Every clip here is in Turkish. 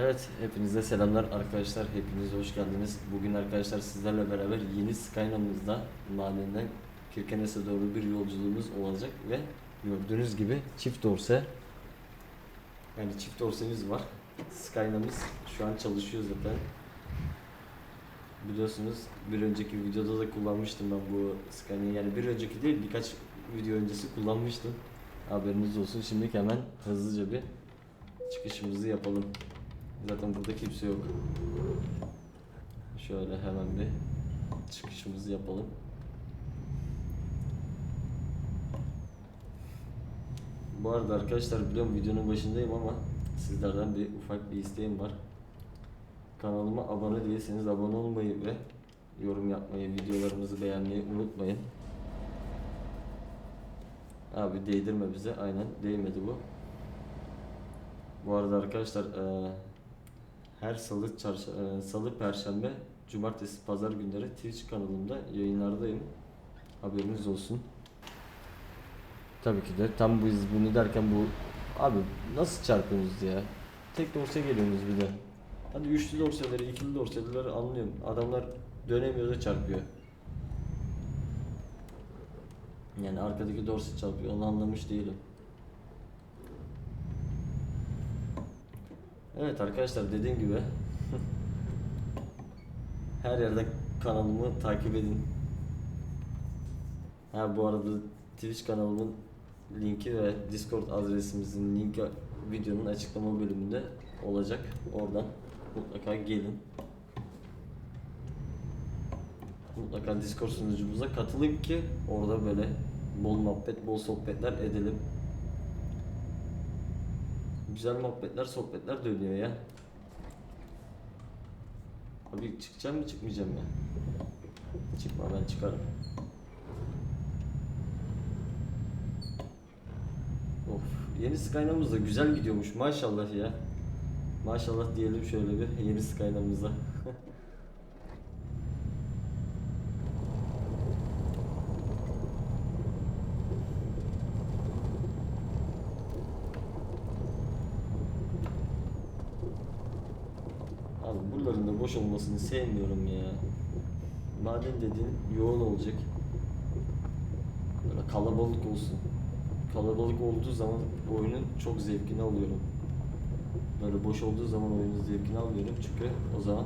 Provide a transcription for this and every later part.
Evet, hepinize selamlar arkadaşlar. Hepiniz hoş geldiniz. Bugün arkadaşlar sizlerle beraber yeni Skynam'ımızda madenden Kirkenes'e doğru bir yolculuğumuz olacak ve gördüğünüz gibi çift dorse yani çift dorsemiz var. Skynam'ız şu an çalışıyor zaten. Biliyorsunuz bir önceki videoda da kullanmıştım ben bu Skyna'yı. Yani bir önceki değil birkaç video öncesi kullanmıştım. Haberiniz olsun. Şimdi hemen hızlıca bir çıkışımızı yapalım. Zaten burada kimse yok. Şöyle hemen bir çıkışımızı yapalım. Bu arada arkadaşlar biliyorum videonun başındayım ama sizlerden bir ufak bir isteğim var. Kanalıma abone değilseniz abone olmayı ve yorum yapmayı, videolarımızı beğenmeyi unutmayın. Abi değdirme bize. Aynen değmedi bu. Bu arada arkadaşlar her salı, çarşı, eee, salı, perşembe, cumartesi, pazar günleri Twitch kanalımda yayınlardayım. Haberiniz olsun. Tabii ki de tam biz bunu derken bu abi nasıl çarpıyorsunuz ya? Tek dorse geliyorsunuz bir de. Hadi üçlü dorseleri, ikili dorseleri anlıyorum. Adamlar dönemiyor da çarpıyor. Yani arkadaki dorse çarpıyor onu anlamış değilim. Evet arkadaşlar dediğim gibi her yerde kanalımı takip edin. Ha bu arada Twitch kanalımın linki ve Discord adresimizin linki videonun açıklama bölümünde olacak. Oradan mutlaka gelin. Mutlaka Discord sunucumuza katılın ki orada böyle bol muhabbet, bol sohbetler edelim. Güzel muhabbetler, sohbetler dönüyor ya. Abi çıkacağım mı çıkmayacağım ya? Çıkma ben çıkarım. Of yeni Skynam'ımız da güzel gidiyormuş maşallah ya. Maşallah diyelim şöyle bir yeni Skynam'ımıza. Abi buraların da boş olmasını sevmiyorum ya. Maden dediğin yoğun olacak. Böyle kalabalık olsun. Kalabalık olduğu zaman oyunun çok zevkini alıyorum. Böyle boş olduğu zaman oyunun zevkini alıyorum çünkü o zaman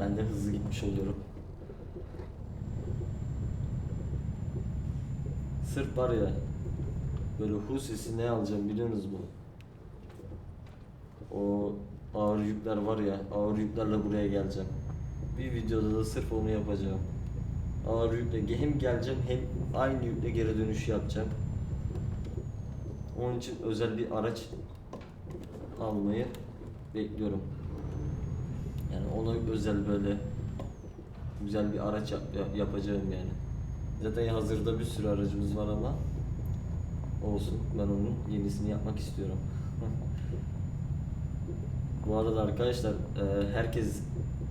ben de hızlı gitmiş oluyorum. Sırf var ya böyle hu sesi ne alacağım biliyorsunuz mu? O ağır yükler var ya ağır yüklerle buraya geleceğim. Bir videoda da sırf onu yapacağım. Ağır yükle hem geleceğim hem aynı yükle geri dönüş yapacağım. Onun için özel bir araç almayı bekliyorum. Yani ona özel böyle güzel bir araç yap- yap- yapacağım yani. Zaten hazırda bir sürü aracımız var ama olsun ben onun yenisini yapmak istiyorum. Bu arada arkadaşlar e, herkes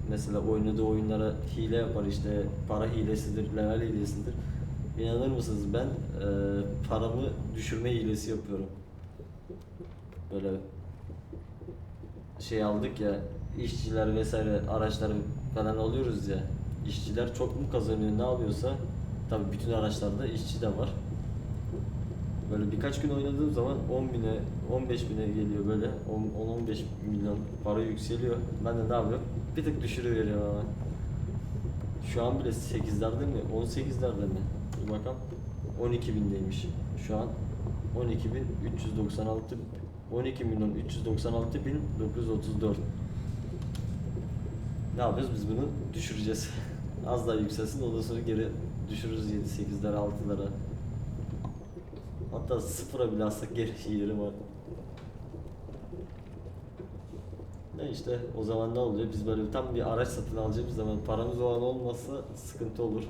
mesela oynadığı oyunlara hile yapar işte para hilesidir, level hilesidir. İnanır mısınız ben e, paramı düşürme hilesi yapıyorum. Böyle şey aldık ya işçiler vesaire araçlar falan alıyoruz ya işçiler çok mu kazanıyor ne alıyorsa tabi bütün araçlarda işçi de var. Böyle birkaç gün oynadığım zaman 10 bine, 15 bine geliyor böyle. 10-15 milyon para yükseliyor. Ben de ne yapıyorum? Bir tık düşürüveriyorum ama. Şu an bile 8'lerde mi? 18'lerde mi? Dur bakalım. 12 bindeymiş. Şu an 12 bin 396 12 milyon 396 bin 934. Ne yapıyoruz biz bunu? Düşüreceğiz. Az daha yükselsin ondan sonra geri düşürürüz 7 8'lere 6'lara. Hatta sıfıra bile alsak geri yerim var. Ne işte o zaman ne oluyor? Biz böyle tam bir araç satın alacağımız zaman paramız o an olmazsa sıkıntı olur.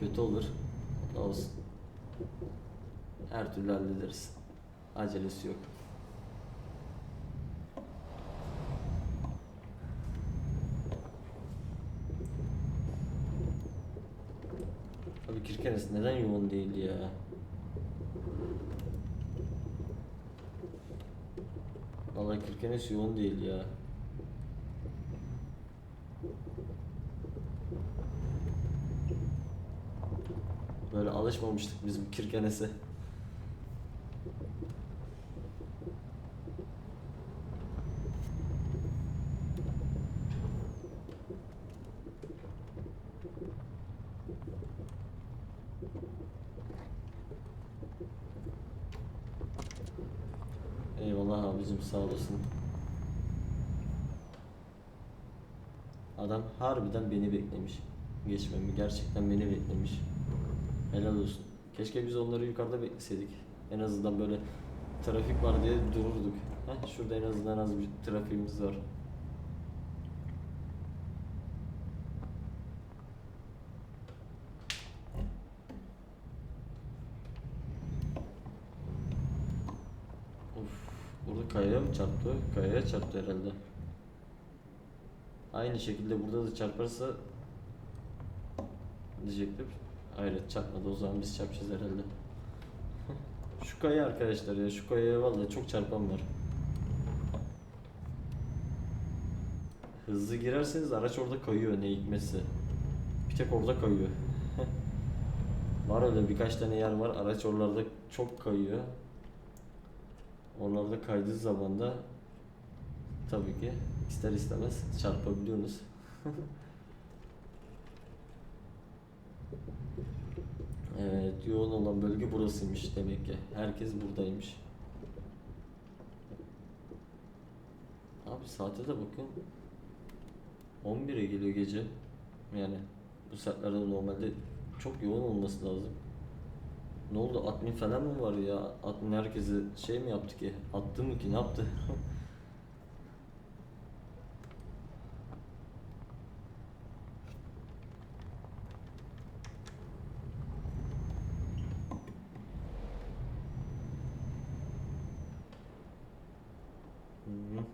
Kötü olur. Olsun. Her türlü hallederiz. Acelesi yok. Abi Kirkenes neden yoğun değil ya? Vallahi Kirkenes yoğun değil ya. Böyle alışmamıştık biz bu Kirkenes'e. Abicim sağ olasın. Adam harbiden beni beklemiş. Geçmemi gerçekten beni beklemiş. Helal olsun. Keşke biz onları yukarıda bekleseydik. En azından böyle trafik var diye dururduk. Heh, şurada en azından az bir trafiğimiz var. Of, burada kayaya mı çarptı? Kayaya çarptı herhalde. Aynı şekilde burada da çarparsa diyecektim. Hayret çarpmadı o zaman biz çarpacağız herhalde. şu kaya arkadaşlar ya şu kayaya vallahi çok çarpan var. Hızlı girerseniz araç orada kayıyor ne hikmetse. Bir tek orada kayıyor. var öyle birkaç tane yer var araç oralarda çok kayıyor. Oralarda kaydığı zaman da tabii ki ister istemez çarpabiliyorsunuz. Evet, yoğun olan bölge burasıymış demek ki. Herkes buradaymış. Abi saate de bakın. 11'e geliyor gece. Yani bu saatlerde normalde çok yoğun olması lazım. Ne oldu? Admin falan mı var ya? Admin herkese şey mi yaptı ki? Attı mı ki? Ne yaptı? Hı.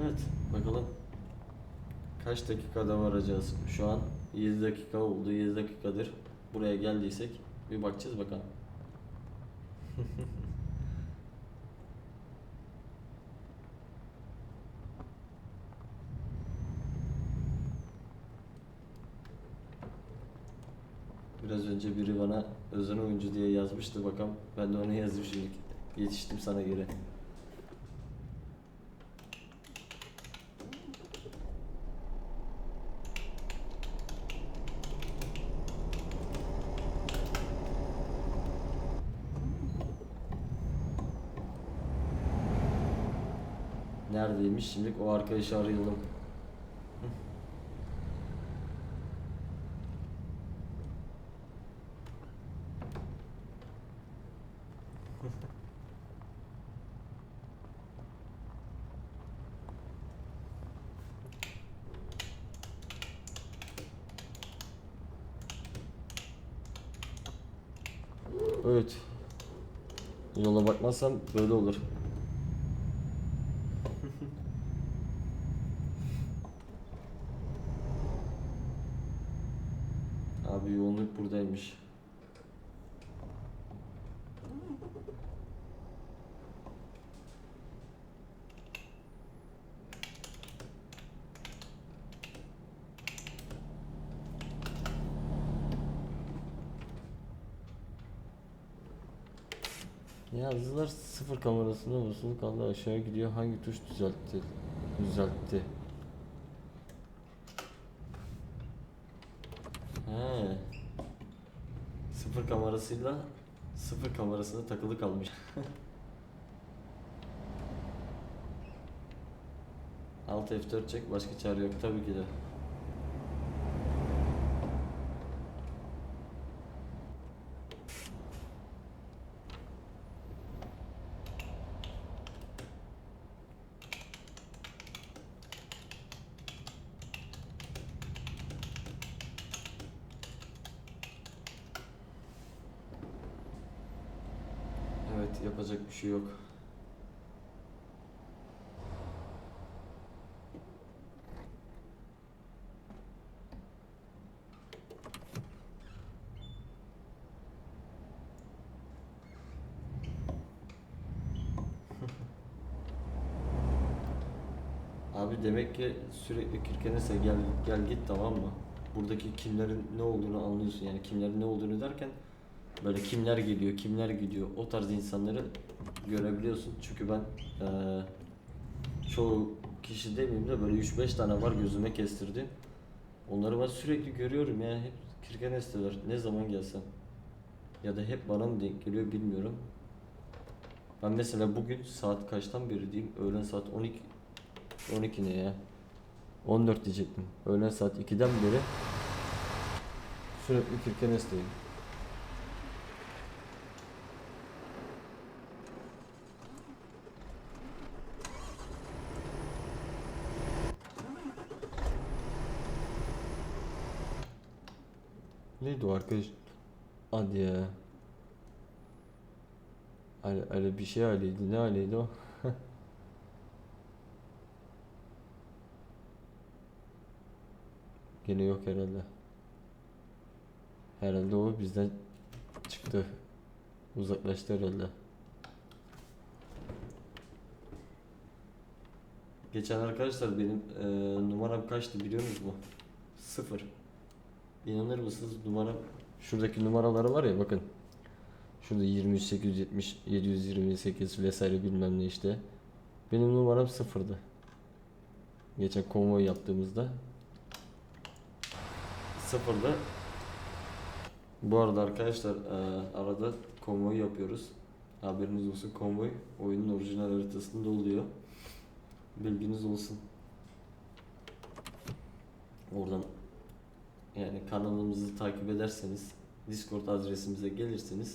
Evet, bakalım. Kaç dakikada varacağız? Şu an 7 dakika oldu, 7 dakikadır buraya geldiysek bir bakacağız bakalım. Biraz önce biri bana özel oyuncu diye yazmıştı bakalım. Ben de onu yazdım. Yetiştim sana göre. Neredeymiş şimdi o arkadaşı arayalım. Evet. Yola bakmazsam böyle olur. Abi yoğunluk buradaymış. Yazdılar sıfır kamerasında basılı kaldı aşağı gidiyor hangi tuş düzeltti düzeltti He. Sıfır kamerasıyla sıfır kamerasına takılı kalmış. Alt F4 çek başka çare yok tabii ki de. Evet yapacak bir şey yok. Abi demek ki sürekli kirkenese gel gel git tamam mı? Buradaki kimlerin ne olduğunu anlıyorsun yani kimlerin ne olduğunu derken böyle kimler geliyor kimler gidiyor o tarz insanları görebiliyorsun çünkü ben eee çoğu kişi demeyeyim de böyle 3-5 tane var gözüme kestirdim. Onları ben sürekli görüyorum yani hep Kirkenes'teler ne zaman gelsem. Ya da hep bana mı denk geliyor bilmiyorum. Ben mesela bugün saat kaçtan beri diyeyim öğlen saat 12 12 ne ya? 14 diyecektim. Öğlen saat 2'den beri sürekli Kirkenes'teyim. Neydi o arkadaş? Hadi ya. Ali, Ali bir şey Ali'ydi. Ne Ali'ydi o? Gene yok herhalde. Herhalde o bizden çıktı. Uzaklaştı herhalde. Geçen arkadaşlar benim e, numaram kaçtı biliyor musunuz mu? Sıfır. İnanır mısınız numaram şuradaki numaraları var ya bakın. Şurada 23 870 728 vesaire bilmem ne işte. Benim numaram sıfırdı. Geçen konvoy yaptığımızda sıfırda. Bu arada arkadaşlar e, arada konvoy yapıyoruz. Haberiniz olsun konvoy oyunun orijinal haritasında oluyor. Bilginiz olsun. Oradan yani kanalımızı takip ederseniz Discord adresimize gelirseniz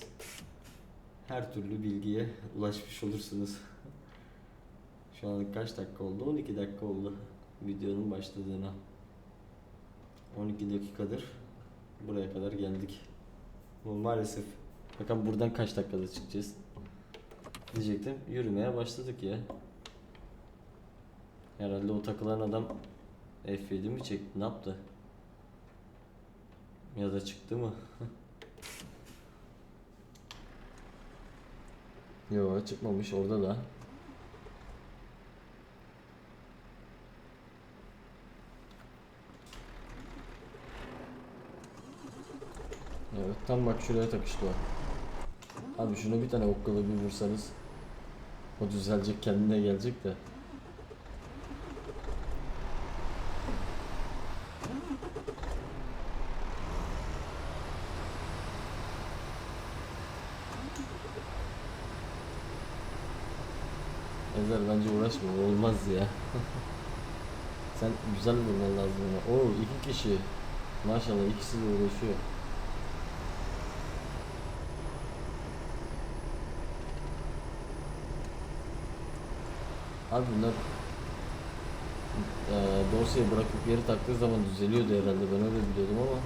her türlü bilgiye ulaşmış olursunuz. Şu an kaç dakika oldu? 12 dakika oldu videonun başladığına. 12 dakikadır buraya kadar geldik. Maalesef. Bakalım buradan kaç dakikada çıkacağız. Diyecektim. Yürümeye başladık ya. Herhalde o takılan adam F7 mi çekti? Ne yaptı? Ya da çıktı mı? Yo çıkmamış orada da. Evet tam bak şuraya takıştı o. Abi şunu bir tane okkalı bir vursanız o düzelecek kendine gelecek de. Uğraşma olmaz ya. Sen güzel vurman lazım ama. Oo iki kişi. Maşallah ikisi de uğraşıyor. Abi bunlar eee dosyayı bırakıp geri taktığı zaman düzeliyordu herhalde ben öyle biliyordum ama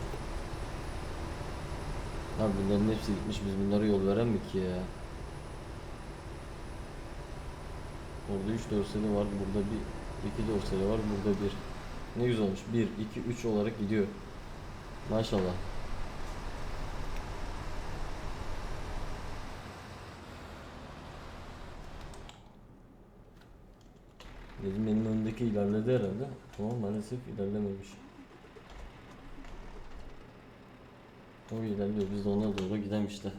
Abi bunların hepsi gitmiş biz bunlara yol veren mi ki ya? Orada 3 dorsali var burada bir 2 dorsali var burada bir. Ne güzel olmuş. 1 2 3 olarak gidiyor. Maşallah. Dedim benim önümdeki ilerledi herhalde. Ama maalesef ilerlememiş. O ilerliyor. Biz de ona doğru gidelim işte.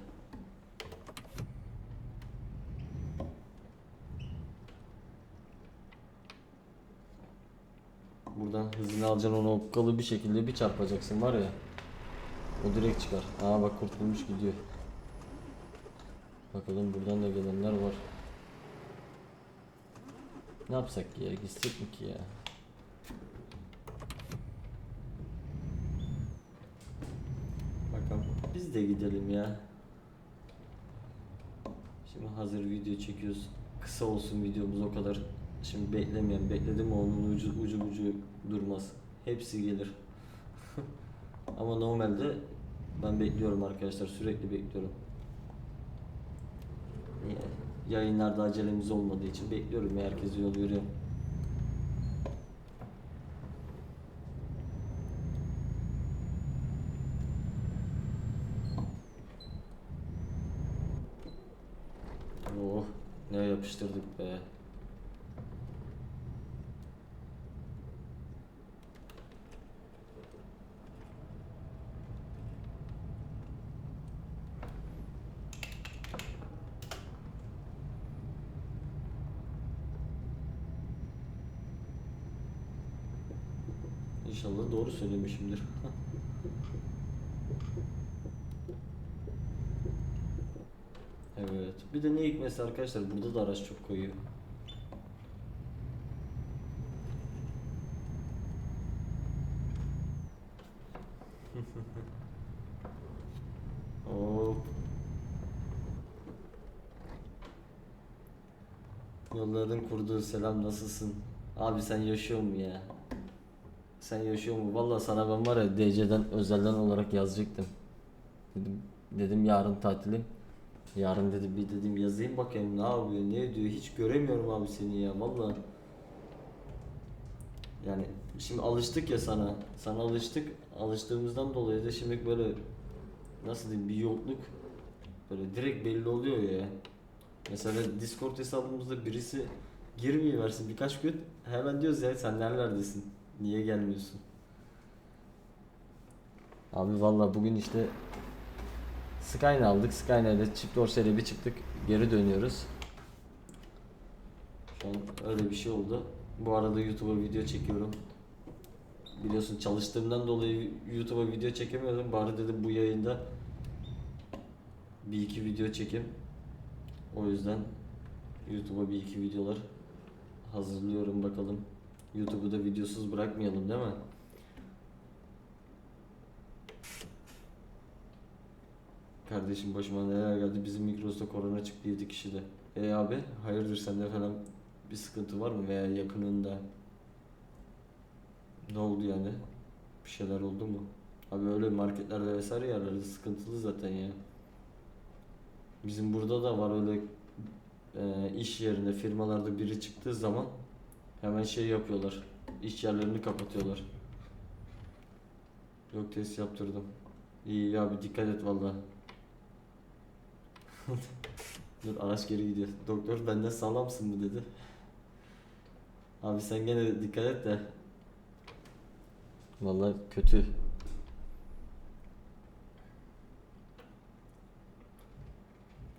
Buradan hızını alacaksın onu okkalı bir şekilde bir çarpacaksın var ya. O direkt çıkar. Aa bak kurtulmuş gidiyor. Bakalım buradan da gelenler var. Ne yapsak ki ya? Gitsek mi ki ya? Bakalım. Biz de gidelim ya. Şimdi hazır video çekiyoruz. Kısa olsun videomuz o kadar. Şimdi beklemeyen bekledim onun ucu ucu ucu durmaz. Hepsi gelir. Ama normalde ben bekliyorum arkadaşlar sürekli bekliyorum. Niye? Yayınlarda acelemiz olmadığı için bekliyorum ya herkese yol veriyorum. Oh ne yapıştırdık be. İnşallah doğru söylemişimdir. evet. Bir de ne hikmetse arkadaşlar burada da araç çok koyuyor. Hop. Yolların kurduğu selam nasılsın? Abi sen yaşıyor mu ya? Sen yaşıyor mu? Vallahi sana ben var ya DC'den özelden olarak yazacaktım. Dedim, dedim yarın tatilim. Yarın dedi bir dedim yazayım bakayım ne yapıyor ne ediyor hiç göremiyorum abi seni ya vallahi. Yani şimdi alıştık ya sana. Sana alıştık. Alıştığımızdan dolayı da şimdi böyle nasıl diyeyim bir yokluk böyle direkt belli oluyor ya. Mesela Discord hesabımızda birisi girmeyi versin birkaç gün hemen diyoruz ya sen nerelerdesin? Niye gelmiyorsun? Abi valla bugün işte Skyline aldık. Skyline ile çift dorseyle bir çıktık. Geri dönüyoruz. Şu an öyle bir şey oldu. Bu arada YouTube'a video çekiyorum. Biliyorsun çalıştığımdan dolayı YouTube'a video çekemiyordum. Bari dedim bu yayında bir iki video çekeyim. O yüzden YouTube'a bir iki videolar hazırlıyorum bakalım. YouTube'u da videosuz bırakmayalım değil mi? Kardeşim başıma neler geldi. Bizim Migros'ta korona çıktı 7 kişide. E abi hayırdır sende falan bir sıkıntı var mı veya yakınında? Ne oldu yani? Bir şeyler oldu mu? Abi öyle marketlerde vesaire yerlerde sıkıntılı zaten ya. Bizim burada da var öyle e, iş yerinde firmalarda biri çıktığı zaman hemen şey yapıyorlar. İş yerlerini kapatıyorlar. Yok test yaptırdım. İyi ya bir dikkat et valla. Dur araç geri gidiyor. Doktor benden sağlamsın mı dedi. Abi sen gene dikkat et de. Vallahi kötü.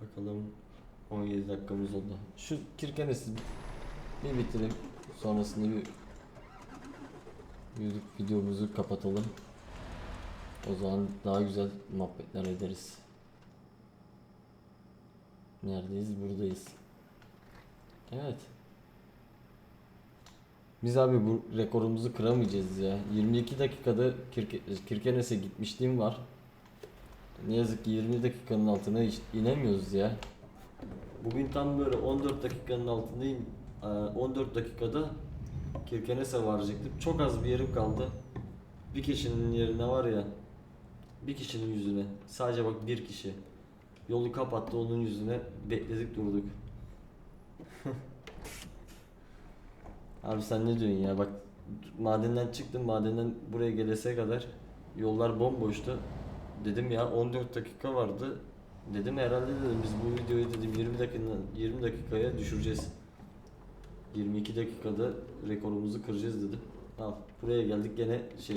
Bakalım 17 dakikamız oldu. Şu kirkenesi bir bitireyim. Sonrasında bir YouTube videomuzu kapatalım. O zaman daha güzel muhabbetler ederiz. Neredeyiz? Buradayız. Evet. Biz abi bu rekorumuzu kıramayacağız ya. 22 dakikada Kirke Kirkenes'e gitmişliğim var. Ne yazık ki 20 dakikanın altına inemiyoruz ya. Bugün tam böyle 14 dakikanın altındayım. Ee, 14 dakikada Kirkenes'e varacaktım. Çok az bir yerim kaldı. Bir kişinin yerine var ya. Bir kişinin yüzüne. Sadece bak bir kişi. Yolu kapattı onun yüzüne. Bekledik durduk. Abi sen ne diyorsun ya? Bak madenden çıktım. Madenden buraya gelese kadar yollar bomboştu. Dedim ya 14 dakika vardı. Dedim herhalde dedim biz bu videoyu dedim 20 dakika 20 dakikaya düşüreceğiz. 22 dakikada rekorumuzu kıracağız dedim. Al buraya geldik gene şey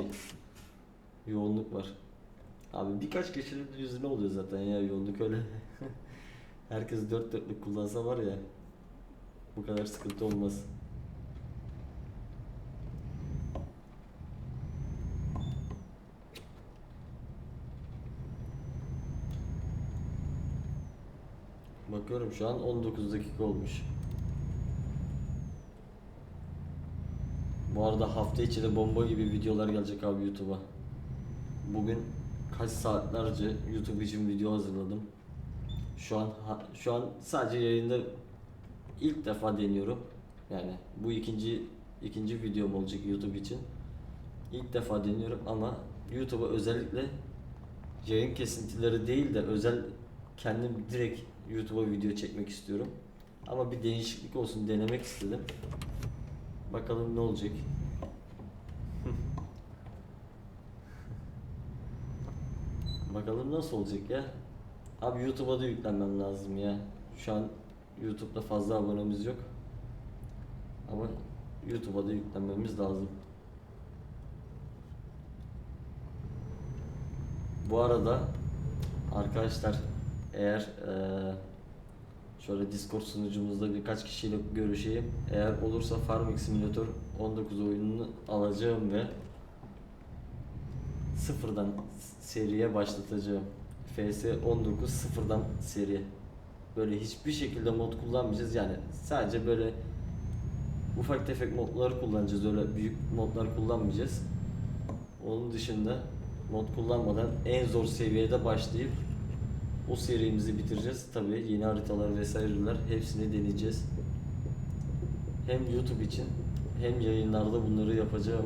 yoğunluk var. Abi birkaç kişinin yüzüne oluyor zaten ya yoğunluk öyle. Herkes dört dörtlük kullansa var ya bu kadar sıkıntı olmaz. Bakıyorum şu an 19 dakika olmuş. Bu arada hafta içi de bomba gibi videolar gelecek abi YouTube'a. Bugün kaç saatlerce YouTube için video hazırladım. Şu an şu an sadece yayında ilk defa deniyorum. Yani bu ikinci ikinci videom olacak YouTube için. İlk defa deniyorum ama YouTube'a özellikle yayın kesintileri değil de özel kendim direkt YouTube'a video çekmek istiyorum. Ama bir değişiklik olsun denemek istedim. Bakalım ne olacak. Bakalım nasıl olacak ya. Abi YouTube'a da yüklenmem lazım ya. Şu an YouTube'da fazla abonemiz yok. Ama YouTube'a da yüklenmemiz lazım. Bu arada arkadaşlar eğer eee, şöyle Discord sunucumuzda birkaç kişiyle görüşeyim. Eğer olursa Farming Simulator 19 oyununu alacağım ve sıfırdan seriye başlatacağım. FS 19 sıfırdan seri. Böyle hiçbir şekilde mod kullanmayacağız yani sadece böyle ufak tefek modları kullanacağız öyle büyük modlar kullanmayacağız. Onun dışında mod kullanmadan en zor seviyede başlayıp o serimizi bitireceğiz. Tabii yeni haritalar vesaireler hepsini deneyeceğiz. Hem YouTube için hem yayınlarda bunları yapacağım.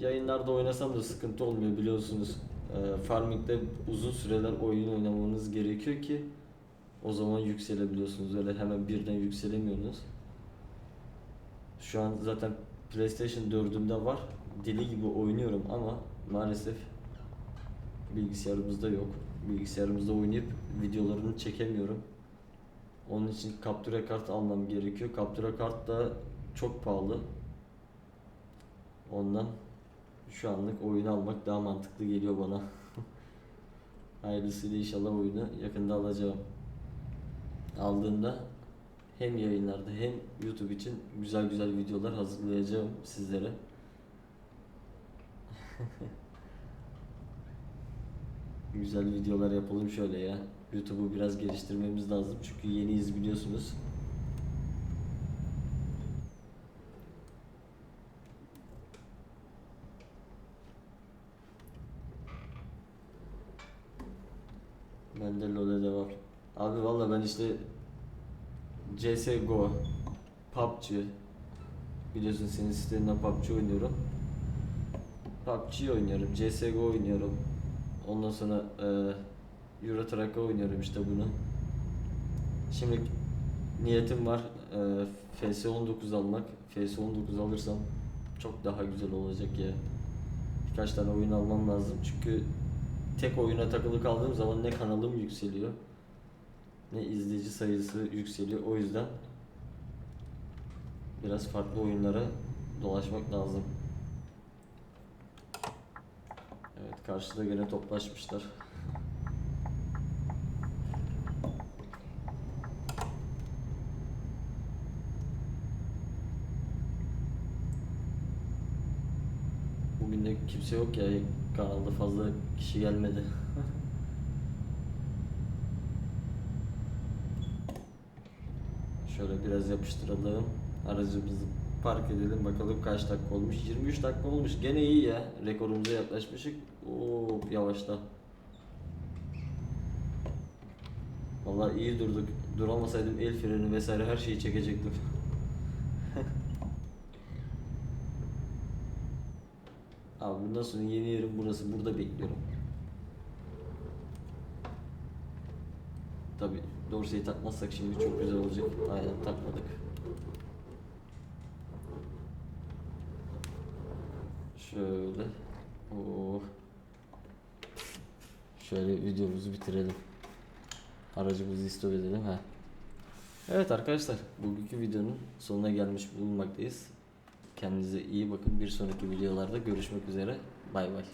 Yayınlarda oynasam da sıkıntı olmuyor biliyorsunuz. Ee, Farming'de uzun süreler oyun oynamanız gerekiyor ki o zaman yükselebiliyorsunuz. Öyle hemen birden yükselemiyorsunuz. Şu an zaten PlayStation 4'ümde var. Deli gibi oynuyorum ama maalesef bilgisayarımızda yok. Bilgisayarımızda oynayıp videolarını çekemiyorum. Onun için kaptura kart almam gerekiyor. Kaptura kart da çok pahalı. Ondan şu anlık oyunu almak daha mantıklı geliyor bana. Hayırlısıyla inşallah oyunu yakında alacağım. Aldığımda hem yayınlarda hem YouTube için güzel güzel videolar hazırlayacağım sizlere. güzel videolar yapalım şöyle ya. YouTube'u biraz geliştirmemiz lazım çünkü yeniyiz biliyorsunuz. Ben de LoL'e devam. Abi valla ben işte CSGO, PUBG biliyorsun senin sitenden PUBG oynuyorum. PUBG oynuyorum, CSGO oynuyorum. Ondan sonra e, Euro Truck'a oynuyorum işte bunu. Şimdi niyetim var e, FS19 almak. FS19 alırsam çok daha güzel olacak ya. Birkaç tane oyun almam lazım çünkü tek oyuna takılı kaldığım zaman ne kanalım yükseliyor ne izleyici sayısı yükseliyor. O yüzden biraz farklı oyunlara dolaşmak lazım. Evet karşıda gene toplaşmışlar. Bugün de kimse yok ya kanalda fazla kişi gelmedi. Şöyle biraz yapıştıralım. Aracımızı park edelim bakalım kaç dakika olmuş. 23 dakika olmuş. Gene iyi ya. Rekorumuza yaklaşmışık. Oo yavaşla. Vallahi iyi durduk. Duramasaydım el freni vesaire her şeyi çekecektim. Abi bundan sonra yeni yerim burası. Burada bekliyorum. Tabi dorseyi takmazsak şimdi çok güzel olacak. Aynen takmadık. Şöyle. Oo. Şöyle videomuzu bitirelim. Aracımızı istop edelim. ha. Evet arkadaşlar bugünkü videonun sonuna gelmiş bulunmaktayız. Kendinize iyi bakın. Bir sonraki videolarda görüşmek üzere. Bay bay.